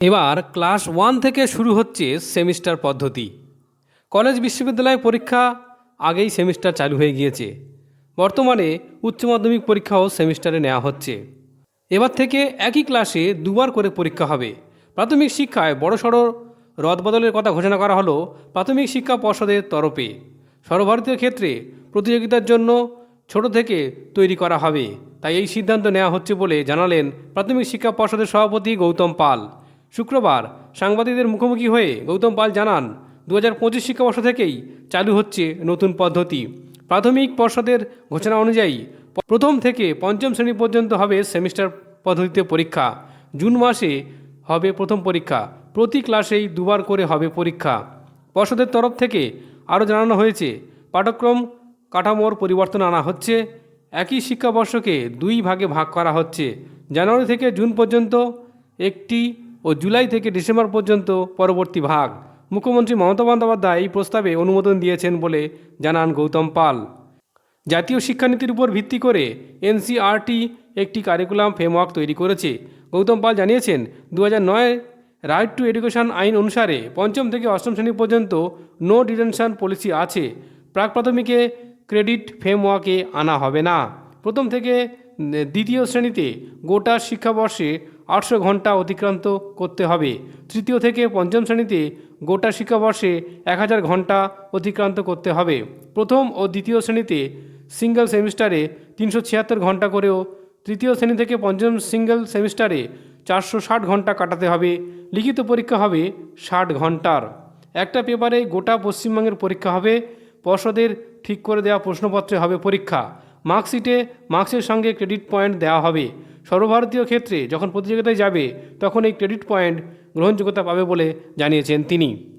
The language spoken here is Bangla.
এবার ক্লাস ওয়ান থেকে শুরু হচ্ছে সেমিস্টার পদ্ধতি। কলেজ বিশ্ববিদ্যালয় পরীক্ষা আগেই সেমিস্টার চালু হয়ে গিয়েছে। বর্তমানে উচ্চ মাধ্যমিক পরীক্ষাও সেমিস্টারে নেওয়া হচ্ছে। এবার থেকে একই ক্লাসে দুবার করে পরীক্ষা হবে। প্রাথমিক শিক্ষায় বড়সড় রদবদলের কথা ঘোষণা করা হলো প্রাথমিক শিক্ষা পর্ষদের তরফে। সর্বভারতীয় ক্ষেত্রে প্রতিযোগিতার জন্য ছোট থেকে তৈরি করা হবে। তাই এই সিদ্ধান্ত নেওয়া হচ্ছে বলে জানালেন প্রাথমিক শিক্ষা পর্ষদের সভাপতি গৌতম পাল। শুক্রবার সাংবাদিকদের মুখোমুখি হয়ে গৌতম পাল জানান দু হাজার পঁচিশ শিক্ষাবর্ষ থেকেই চালু হচ্ছে নতুন পদ্ধতি। প্রাথমিক পর্ষদের ঘোষণা অনুযায়ী প্রথম থেকে পঞ্চম শ্রেণি পর্যন্ত হবে সেমিস্টার পদ্ধতিতে পরীক্ষা। জুন মাসে হবে প্রথম পরীক্ষা। প্রতি ক্লাসেই দুবার করে হবে পরীক্ষা। পর্ষদের তরফ থেকে আরও জানানো হয়েছে, পাঠ্যক্রম কাঠামোর পরিবর্তন আনা হচ্ছে। একই শিক্ষাবর্ষকে দুই ভাগে ভাগ করা হচ্ছে। জানুয়ারি থেকে জুন পর্যন্ত একটি ও জুলাই থেকে ডিসেম্বর পর্যন্ত পরবর্তী ভাগ। মুখ্যমন্ত্রী মমতা বন্দ্যোপাধ্যায় এই প্রস্তাবে অনুমোদন দিয়েছেন বলে জানান গৌতম পাল। জাতীয় শিক্ষানীতির উপর ভিত্তি করে এনসিআরটি একটি কারিকুলাম ফ্রেমওয়ার্ক তৈরি করেছে। গৌতম পাল জানিয়েছেন দু নয় রাইট টু এডুকেশন আইন অনুসারে পঞ্চম থেকে অষ্টম শ্রেণি পর্যন্ত নো ডিটেনশন পলিসি আছে। প্রাক প্রাথমিকে ক্রেডিট ফ্রেমওয়ার্কে আনা হবে না। প্রথম থেকে দ্বিতীয় শ্রেণীতে গোটা শিক্ষাবর্ষে আটশো ঘণ্টা অতিক্রান্ত করতে হবে। তৃতীয় থেকে পঞ্চম শ্রেণীতে গোটা শিক্ষাবর্ষে এক হাজার ঘণ্টা অতিক্রান্ত করতে হবে। প্রথম ও দ্বিতীয় শ্রেণীতে সিঙ্গেল সেমিস্টারে তিনশো ছিয়াত্তর ঘণ্টা করেও তৃতীয় শ্রেণি থেকে পঞ্চম সিঙ্গেল সেমিস্টারে চারশো ষাট ঘণ্টা কাটাতে হবে। লিখিত পরীক্ষা হবে ষাট ঘণ্টার। একটা পেপারে গোটা পশ্চিমবঙ্গের পরীক্ষা হবে। পর্ষদের ঠিক করে দেওয়া প্রশ্নপত্রে হবে পরীক্ষা। মার্কশিটে মার্কসের সঙ্গে ক্রেডিট পয়েন্ট দেওয়া হবে। সর্বভারতীয় ক্ষেত্রে যখন প্রতিযোগিতায় যাবে তখন এই ক্রেডিট পয়েন্ট গ্রহণযোগ্যতা পাবে বলে জানিয়েছেন তিনি।